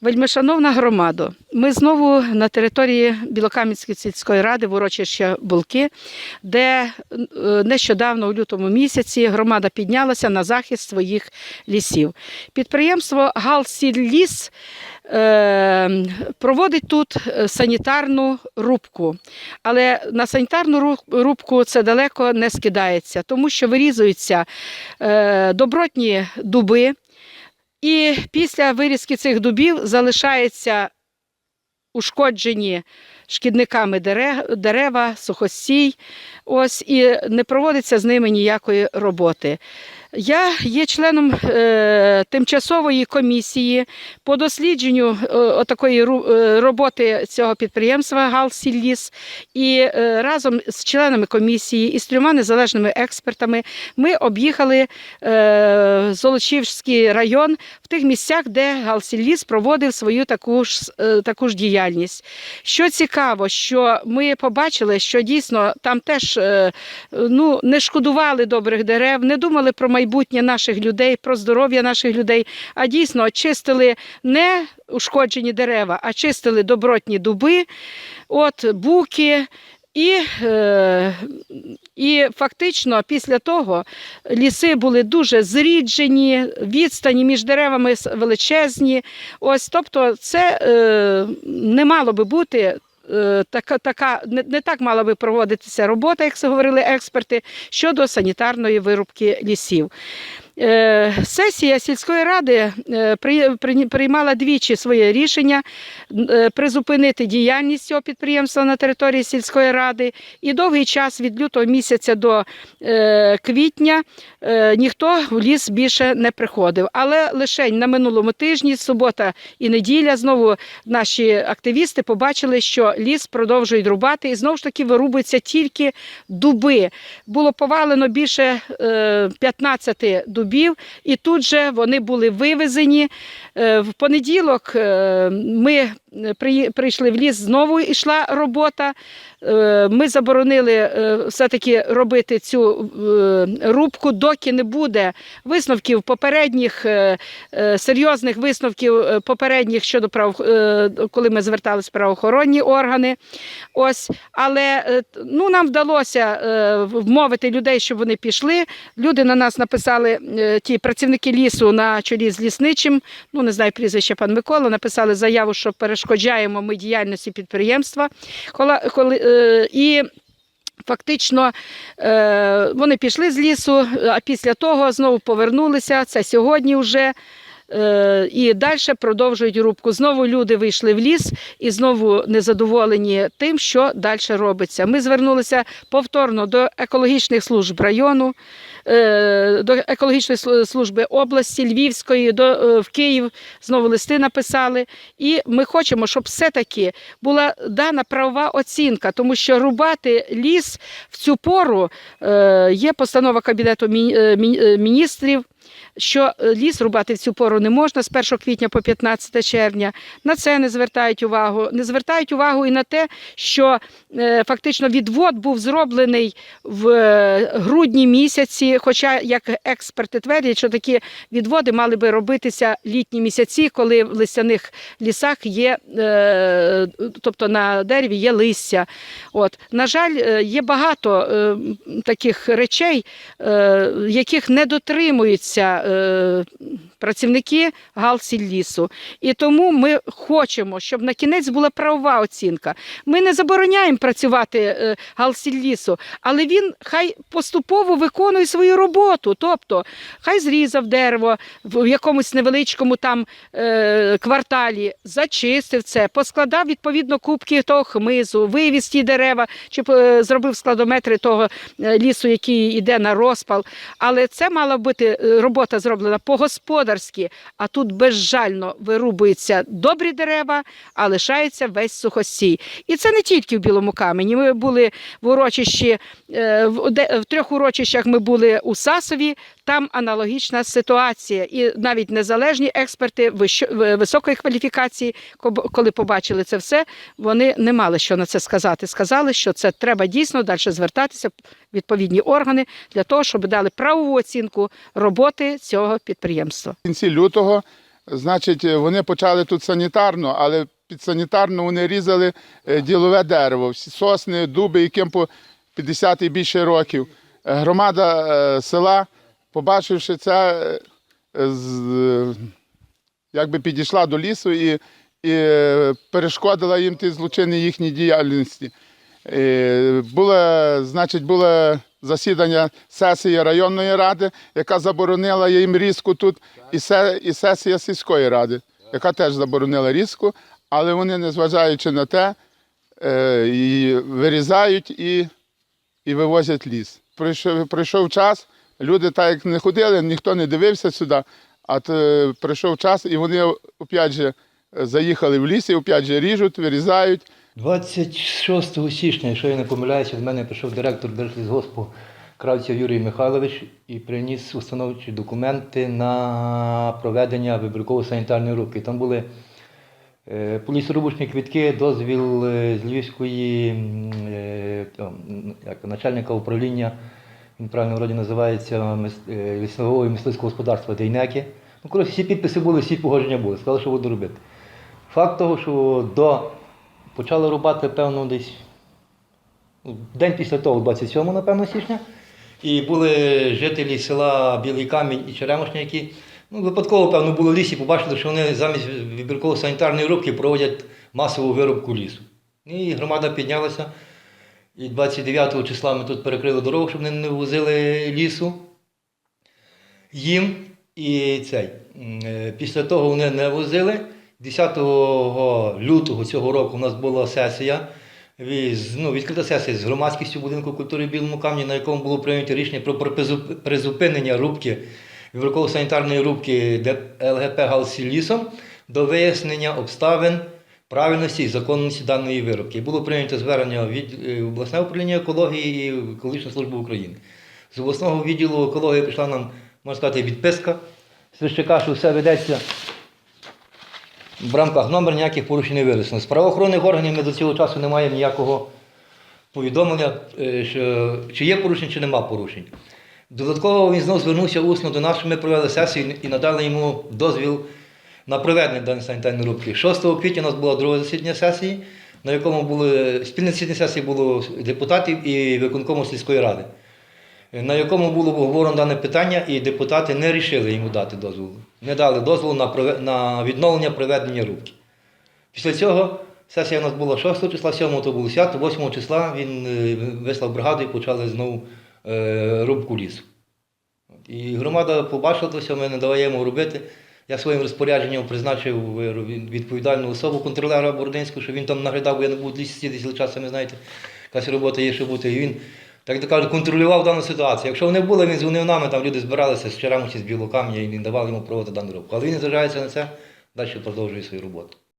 Вельмишановна громада, ми знову на території Білокам'янської сільської ради, в урочища Булки, де е, нещодавно у лютому місяці громада піднялася на захист своїх лісів. Підприємство Галсілліс е, проводить тут е, санітарну рубку. Але на санітарну рубку це далеко не скидається, тому що вирізуються добротні дуби. І після вирізки цих дубів залишаються ушкоджені шкідниками дере- дерева, сухостій, ось, і не проводиться з ними ніякої роботи. Я є членом е, тимчасової комісії по дослідженню е, отакої ру- е, роботи цього підприємства «Галсілліс». І е, разом з членами комісії і з трьома незалежними експертами ми об'їхали е, Золочівський район в тих місцях, де Галсілліс проводив свою таку ж, е, таку ж діяльність. Що цікаво, що ми побачили, що дійсно там теж е, ну, не шкодували добрих дерев, не думали про майбутнє наших людей, про здоров'я наших людей, а дійсно чистили не ушкоджені дерева, а чистили добротні дуби, от, буки. І, е, і фактично після того ліси були дуже зріджені, відстані між деревами величезні. Ось, тобто, це е, не мало би бути. Е, Така, така не, не так мала би проводитися робота, як це говорили експерти, щодо санітарної вирубки лісів. Е, Сесія сільської ради е, при- при- приймала двічі своє рішення е, призупинити діяльність цього підприємства на території сільської ради. І довгий час від лютого місяця до квітня ніхто в ліс більше не приходив. Але лише на минулому тижні, субота і неділя, знову наші активісти побачили, що ліс продовжують рубати, і знову ж таки вирубуються тільки дуби. Було повалено більше е, 15 дубів, і тут же вони були вивезені. Е, В понеділок е, ми прийшли в ліс, знову йшла робота. Е, Ми заборонили е, все-таки робити цю е, рубку, доки не буде висновків попередніх, е, е, серйозних висновків е, попередніх щодо прав, е, коли ми зверталися в правоохоронні органи. Ось, але е, ну, нам вдалося е, вмовити людей, щоб вони пішли. Люди на нас написали, е, ті працівники лісу на чолі з лісничим, ну не знаю прізвище пан Микола, написали заяву, що перешкоджаємо ми діяльності підприємства. Коли, коли, е, і Фактично е, вони пішли з лісу, а після того знову повернулися. Це сьогодні вже. Е, І далі продовжують рубку. Знову люди вийшли в ліс і знову незадоволені тим, що далі робиться. Ми звернулися повторно до екологічних служб району, е, до екологічної служби області, Львівської, до, е, в Київ знову листи написали. І ми хочемо, щоб все-таки була дана правова оцінка, тому що рубати ліс в цю пору є постанова Кабінету Мі- Мі- міністрів. Що е, ліс рубати в цю пору не можна з 1 квітня по 15 червня. На це не звертають увагу. Не звертають увагу і на те, що е, фактично відвод був зроблений в е, грудні місяці. Хоча, як експерти твердять, що такі відводи мали би робитися літні місяці, коли в листяних лісах є, тобто на дереві є листя. От. На жаль, є багато таких речей, яких не дотримуються е, працівники Галсіллісу. І тому ми хочемо, щоб на кінець була правова оцінка. Ми не забороняємо працювати е, Галсіллісу, але він хай поступово виконує свою роботу. Тобто, хай зрізав дерево в якомусь невеличкому там е, кварталі, зачистив це, поскладав відповідно кубки того хмизу, вивіз ті дерева, чи е, зробив складометри того лісу, який йде на розпал. Але це мала бути е, робота зроблена по-господарськи, а тут безжально вирубуються добрі дерева, а лишається весь сухостій. І це не тільки в Білому камені. Ми були в урочищі, е, в трьох урочищах ми були у Сасові, там аналогічна ситуація. І навіть незалежні експерти високої кваліфікації, коли побачили це все, вони не мали що на це сказати. Сказали, що це треба дійсно далі звертатися в відповідні органи для того, щоб дали правову оцінку роботи цього підприємства. В кінці лютого значить, вони почали тут санітарно, але під санітарно вони різали е, ділове дерево, всі сосни, дуби, яким по 50 і більше років. Е, Громада е, села, побачивши це, е, з- якби підійшла до лісу і, і е, перешкодила їм ті злочини їхній діяльності. Е, Було, значить, було засідання сесії районної ради, яка заборонила їм різку тут, і, се, і сесія сільської ради, яка теж заборонила різку, але вони, незважаючи на те, е, і вирізають і, і вивозять ліс. Прийшов, прийшов час, люди так як не ходили, ніхто не дивився сюди, а то прийшов час, і вони опять же заїхали в ліс, і опять же ріжуть, вирізають. 26 січня, якщо я не помиляюся, до мене прийшов директор Держлісгоспу Кравців Юрій Михайлович і приніс установчі документи на проведення вибірково-санітарної рубки. Там були е, полісорубочні квітки, дозвіл е, з Львівської е, як, начальника управління, він правильно вроді називається мис- е, лісового мисливського господарства Дейнеки. Ну, коротше, всі підписи були, всі погодження були, сказали, що буду робити. Факт того, що до почали рубати, певно, десь ну, день після того, 27 напевно, січня. І були жителі села Білий Камінь і Черемошня, які ну, випадково, певно, були в лісі, побачили, що вони замість вибірково-санітарної рубки проводять масову вирубку лісу. І громада піднялася. І 29 числа ми тут перекрили дорогу, щоб вони не возили лісу їм. І цей. е, Після того вони не возили. 10 лютого цього року у нас була сесія, ну, відкрита сесія з громадськістю будинку культури Білому камні, на якому було прийнято рішення про призупинення рубки вибірково-санітарної рубки Д- ЛГП Галсі лісом до вияснення обставин правильності і законності даної вирубки. І було прийнято звернення від е, обласного управління екології і екологічної служби України. З обласного відділу екології прийшла нам, можна сказати, відписка Свищака, що все ведеться в рамках номер ніяких порушень не вирішено. З правоохоронних органів ми до цього часу не маємо ніякого повідомлення, е, що, чи є порушень, чи нема порушень. Додатково він знову звернувся усно до нас, ми провели сесію і надали йому дозвіл на проведення даної санітарної рубки. 6 квітня у нас було друге засідання сесії, на якому були спільне засідання сесії було депутатів і виконкому сільської ради, на якому було обговорено дане питання, і депутати не рішили йому дати дозволу. Не дали дозволу на, на відновлення проведення рубки. Після цього сесія у нас була 6 числа, 7 то було свято, 8 числа він е, вислав бригаду і почали знову е, рубку лісу. І громада побачила все, ми не даємо робити. Я своїм розпорядженням призначив е, відповідальну особу контролера Бородинського, що він там наглядав, бо я не буду лісі сидіти цілий час, знаєте, якась робота є, що бути. І він, так то кажуть, контролював дану ситуацію. Якщо вони були, він дзвонив нами, там люди збиралися з Черемочі, з Білокам'я, і він давав йому проводити дану роботу. Але він не зважається на це, далі продовжує свою роботу.